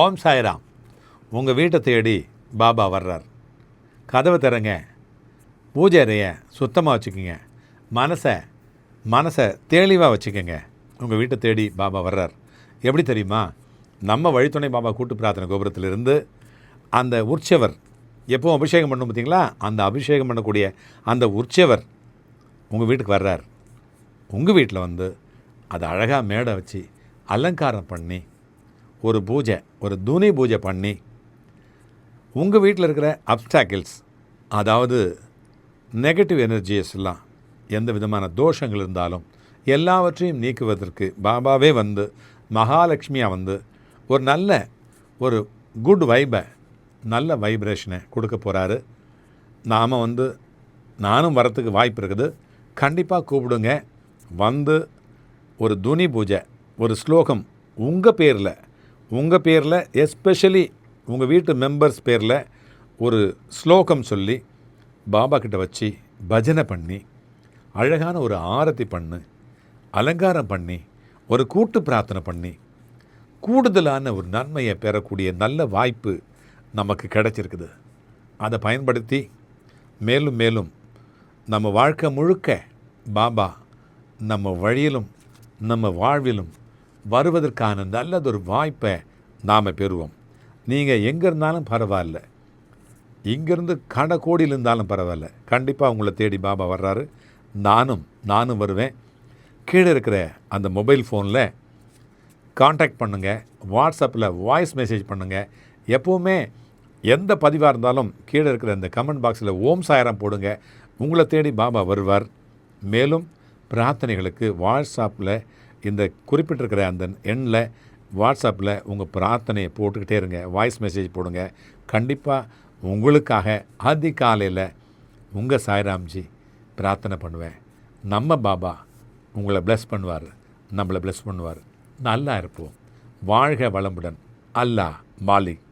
ஓம் சாய்ராம். உங்கள் வீட்டை தேடி பாபா வர்றார். கதவை திறங்க பூஜை அறைய சுத்தமாக வச்சுக்கோங்க. மனசை மனசை தெளிவாக வச்சுக்கோங்க. உங்கள் வீட்டை தேடி பாபா வர்றார். எப்படி தெரியுமா? நம்ம வழித்துணை பாபா கூட்டு பிரார்த்தனை கோபுரத்திலிருந்து அந்த உற்சவர் எப்போவும் அபிஷேகம் பண்ணும் பார்த்தீங்களா? அந்த அபிஷேகம் பண்ணக்கூடிய அந்த உற்சவர் உங்கள் வீட்டுக்கு வர்றார். உங்கள் வீட்டில் வந்து அதை அழகாக மேடை வச்சு அலங்காரம் பண்ணி ஒரு பூஜை ஒரு துணி பூஜை பண்ணி உங்கள் வீட்டில் இருக்கிற அப்டாக்கிள்ஸ் அதாவது நெகட்டிவ் எனர்ஜிஸ் எல்லாம் எந்த விதமான தோஷங்கள் இருந்தாலும் எல்லாவற்றையும் நீக்குவதற்கு பாபாவே வந்து மகாலட்சுமியாக வந்து ஒரு நல்ல ஒரு குட் வைபை நல்ல வைப்ரேஷனை கொடுக்க போகிறாரு நாம் வந்து நானும் வரத்துக்கு வாய்ப்பு இருக்குது. கண்டிப்பாக கூப்பிடுங்க. வந்து ஒரு துணி பூஜை ஒரு ஸ்லோகம் உங்கள் பேரில் உங்கள் பேரில் எஸ்பெஷலி உங்கள் வீட்டு மெம்பர்ஸ் பேரில் ஒரு ஸ்லோகம் சொல்லி பாபா கிட்ட வச்சு பஜனை பண்ணி அழகான ஒரு ஆரத்தி பண்ணு அலங்காரம் பண்ணி ஒரு கூட்டு பிரார்த்தனை பண்ணி கூடுதலான ஒரு நன்மையை பெறக்கூடிய நல்ல வாய்ப்பு நமக்கு கிடைச்சிருக்குது. அதை பயன்படுத்தி மேலும் மேலும் நம்ம வாழ்க்கை முழுக்க பாபா நம்ம வழியிலும் நம்ம வாழ்விலும் வருவதற்கான நல்லதொரு வாய்ப்பை நாம் பெறுவோம். நீங்கள் எங்கே இருந்தாலும் பரவாயில்ல. இங்கேருந்து கட கோடியில் இருந்தாலும் பரவாயில்ல. கண்டிப்பாக உங்களை தேடி பாபா வர்றாரு. நானும் நானும் வருவேன். கீழே இருக்கிற அந்த மொபைல் ஃபோனில் காண்டாக்ட் பண்ணுங்கள் வாட்ஸ்அப்பில் வாய்ஸ் மெசேஜ் பண்ணுங்கள் எப்போவுமே எந்த பதிவாக இருந்தாலும் கீழே இருக்கிற இந்த கமெண்ட் பாக்ஸில் ஓம் சாயரம் போடுங்க. உங்களை தேடி பாபா வருவார். மேலும் பிரார்த்தனைகளுக்கு வாட்ஸ்அப்பில் இந்த குறிப்பிட்டிருக்கிற அந்த எண்ணில் வாட்ஸ்அப்பில் உங்கள் பிரார்த்தனையை போட்டுக்கிட்டே இருங்க. வாய்ஸ் மெசேஜ் போடுங்க. கண்டிப்பாக உங்களுக்காக அதிகாலையில் உங்கள் சாய்ராம்ஜி பிரார்த்தனை பண்ணுவேன். நம்ம பாபா உங்களை ப்ளஸ் பண்ணுவார். நம்மளை ப்ளஸ் பண்ணுவார். நல்லா இருப்போம். வாழ்க வளமுடன். அல்லாஹ் மாலிக்.